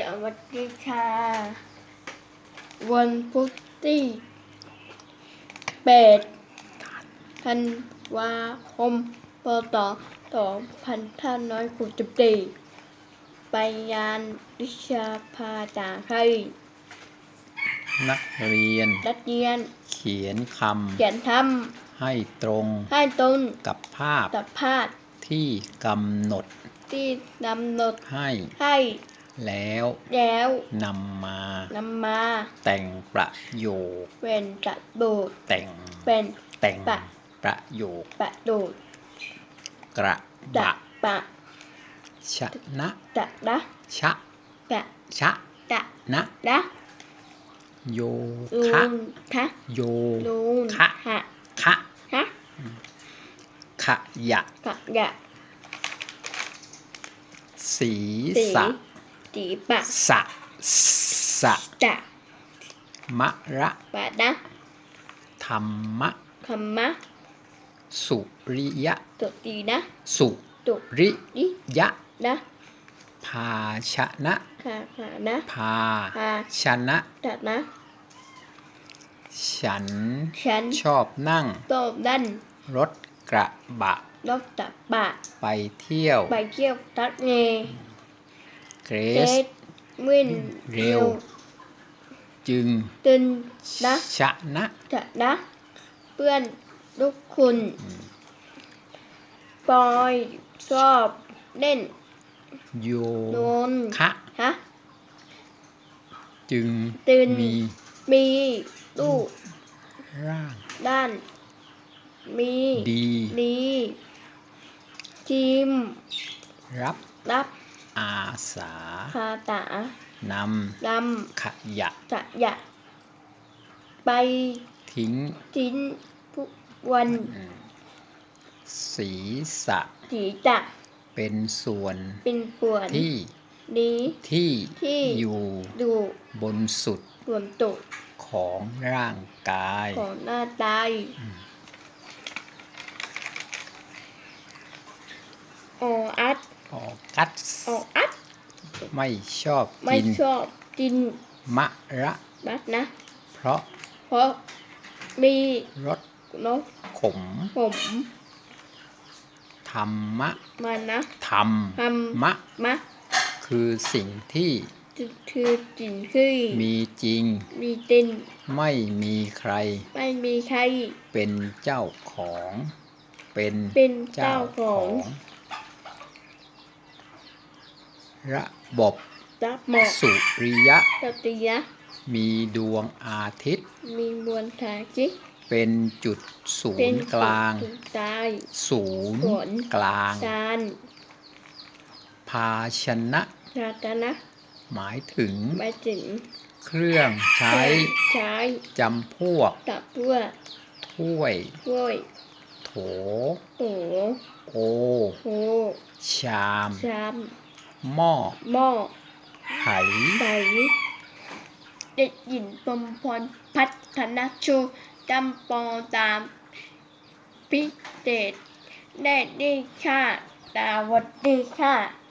สวัสดีค่ะวันพุธที่แปดธันวาคมพศสองพันห้าร้อยหกสิบสี่ไปงานวิชาภาษาไทยนักเรียน นักเรียน เขียนคเขียนทำให้ตรงำให้ตรงกับภาพสัมภาษณ์ที่กำหนด ที่นำหนดให้ให้ แล้วแล้วนำมานำมา แต่งประโยคเป็นประโดดแต่งเป็นแต่งประประโยคประโดดกระจะบะปะชะนะจะนะชะจะชะจะนะนะโยลุคะงคะโยลุงคะหะคะฮะขยะขะยะศีสีสะ สีปะสะสะจะมะระปะนะธรรมะคำมะสุริยะตุตีนะสุตุริดิยะนะภาชนะขาขานะภาพาชนะจะนะ ฉันฉันชอบนั่งโตดันรถกระบะรถตับปะไปเที่ยว ไปเที่ยวทักเง เกรเกสตวินเร็ว จึงตึนนะชนะจะนะ เพื่อนทุกคุณปอยชอบเล่นโยโนนคะฮะ จึงตื่นมีมีลูกร่างด้าน มีดีดีทีมรับรับอา สาคาตานนำขยะำจะอยะ ไปทิ้งทิ้นทุกวัน ศีรษะสีจะเป็นส่วนเป็นปวนที่นี้ที่ที่อยู่ดูบนสุดส่วนตุของร่างกาย ของหน้าตายออัดออกัสออัด ไม่ชอบไม่กินชอบกินมะระนัดนะ เพราะเพราะมีรสนกขมผมธรรมะมานะธรรมทมะำมะคือสิ่งที่คือจินคือมีจริง มีตินไม่มีใคร ไม่มีใครเป็นเจ้าของ เป็นเป็นเจ้าของ ระบบรับเหมาะสุริยะสติยะ มีดวงอาทิตย์ มีมวลทาจิตเป็นจุดศูเป็นนย์กลางจุดตายศูนย์ศูนย์กลางจานภาชนะชาตนะ หมายถึงไปถึง เครื่องใช้ ใช้จำพวกตับตัวถ้วย ถ้วยโถโหโอโหชาม ชาม หม้อหม้อไหใบเด็กหญิงปมพรพัฒนชูจำปองตามพิเศษได้ดีค่ะสวัสดีค่ะ